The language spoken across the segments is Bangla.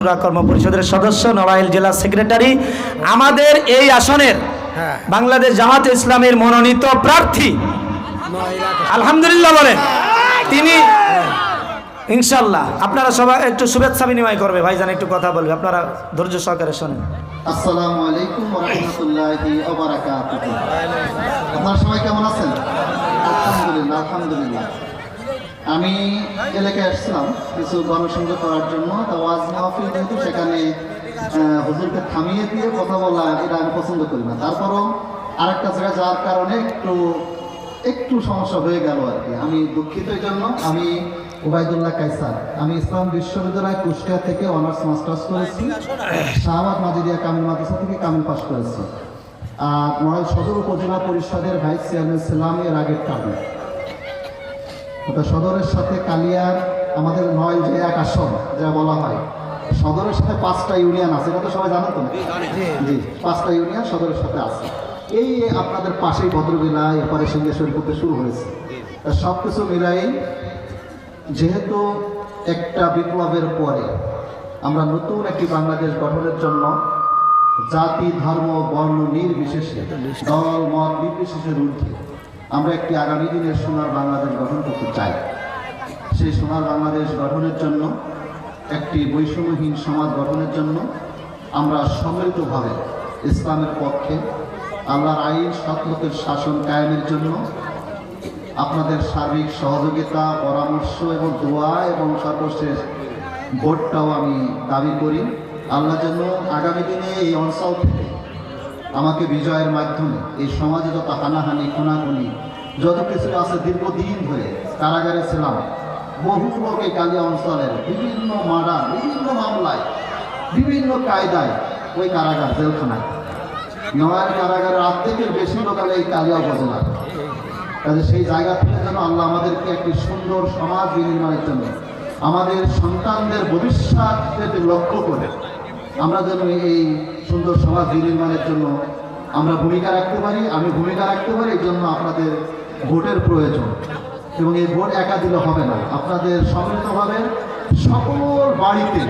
কর্ম পরিষদের সদস্য নড়াইল জেলা সেক্রেটারি। আমাদের এই আসনের হ্যাঁ। বাংলাদেশ জামাত ইসলামের মনোনীত প্রার্থী। আলহামদুলিল্লাহ বলেন তিনি ইনশাল্লাহ আপনারা সবাই একটু শুভেচ্ছা বিনিময় করবে ভাইজান একটু কথা বলবে আপনারা ধৈর্য সহকারে শোনেন। আসসালামু আলাইকুম রহমতুল্লাহি আপনারা সবাই কেমন আছেন? আলহামদুলিল্লাহ আলহামদুলিল্লাহ। আমি এলাকায় আসছিলাম কিছু গণসংযোগ করার জন্য। তো ওয়াজ মাহফিল যেহেতু সেখানে হুজুরকে থামিয়ে দিয়ে কথা বলা, এটা আমি পছন্দ করি না। তারপরও আরেকটা জায়গায় যাওয়ার কারণে একটু একটু সমস্যা হয়ে গেল আর কি আমি দুঃখিত এই জন্য আমি ওবায়দুল্লাহ কাইসার আমি ইসলাম বিশ্ববিদ্যালয় কুষ্টিয়া থেকে অনার্স, মাস্টার্স করেছি। শাহবাগ মাজিদিয়া কামিল মাদ্রাসা থেকে কামিল পাশ করেছি। আর নড়াইল সদর উপজেলা পরিষদের ভাইস চেয়ারম্যান ছিলাম এর আগের টার্মে ওটা সদরের সাথে কালিয়ার আমাদের নয় যে এক আসন যা বলা হয়। সদরের সাথে পাঁচটা ইউনিয়ন আছে এটা তো সবাই জানো তো জি পাঁচটা ইউনিয়ন সদরের সাথে আছে। এই আপনাদের পাশেই ভদ্রবিলা এপারে সিংহেশ্বরী করতে শুরু হয়েছে। তা সব কিছু মিলাই যেহেতু একটা বিপ্লবের পরে আমরা নতুন একটি বাংলাদেশ গঠনের জন্য জাতি ধর্ম বর্ণ নির্বিশেষে দল মত নির্বিশেষের ঊর্ধ্বে আমরা একটি আগামী দিনের সোনার বাংলাদেশ গঠন করতে চাই। সেই সোনার বাংলাদেশ গঠনের জন্য, একটি বৈষম্যহীন সমাজ গঠনের জন্য আমরা সম্মিলিতভাবে ইসলামের পক্ষে আল্লাহর আইন সৎলোকের শাসন কায়েমের জন্য আপনাদের সার্বিক সহযোগিতা, পরামর্শ এবং দোয়া এবং সর্বশেষ ভোটটাও আমি দাবি করি। আল্লাহ যেন আগামী দিনে এই অঞ্চল থেকে আমাকে বিজয়ের মাধ্যমে এই সমাজে যত হানাহানি, খুনাখুনি, যত কিছু আছে দীর্ঘদিন ধরে কারাগারে ছিলাম, বহু লোক এই কালিয়া অঞ্চলের বিভিন্ন মার্ডার বিভিন্ন মামলায়, বিভিন্ন কায়দায় ওই কারাগার, জেলখানায়। নয়ার কারাগারের অর্ধেকের বেশি লোকালে এই কালিয়া উপজেলায় কাজে সেই জায়গা থেকে যেন আল্লাহ আমাদেরকে একটি সুন্দর সমাজ বিনির্মাণের জন্য আমাদের সন্তানদের ভবিষ্যৎকে লক্ষ্য করে। আমরা যেন এই সুন্দর সমাজ নির্মাণের জন্য আমরা ভূমিকা রাখতে পারি, আমি ভূমিকা রাখতে পারি, এই জন্য আপনাদের ভোটের প্রয়োজন। এবং এই ভোট একা দিলে হবে না। আপনাদের সম্মিলিতভাবে সকল বাড়িতে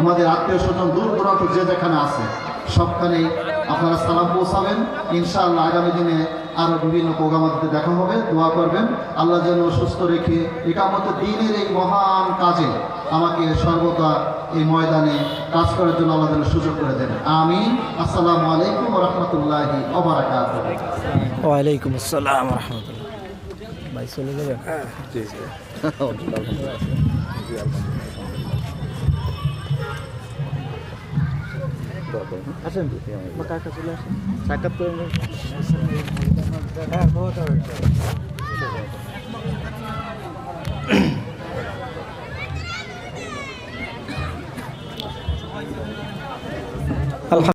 আমাদের আত্মীয় স্বজন দূর দূরান্ত যে যেখানে আছে সবখানেই আপনারা সালাম পৌঁছাবেন। ইনশাআল্লাহ আগামী দিনে আরও বিভিন্ন প্রোগ্রামাতে দেখা হবে, দোয়া করবেন। আল্লাহ যেন সুস্থ রেখে একামত দিনের এই মহান কাজে আমাকে সর্বদা এই ময়দানে কাজ করার জন্য আমাদের সুযোগ করে দেন। আমি আসসালামু আলাইকুম রহমতুল্লাহি ওবরাকাত ওয়ালাইকুম আসসালাম রহমতুল্লাহ। ভাই চলে যাবেন আসেন। কাকা চলে আসেন। সাক্ষাৎ হ্যাঁ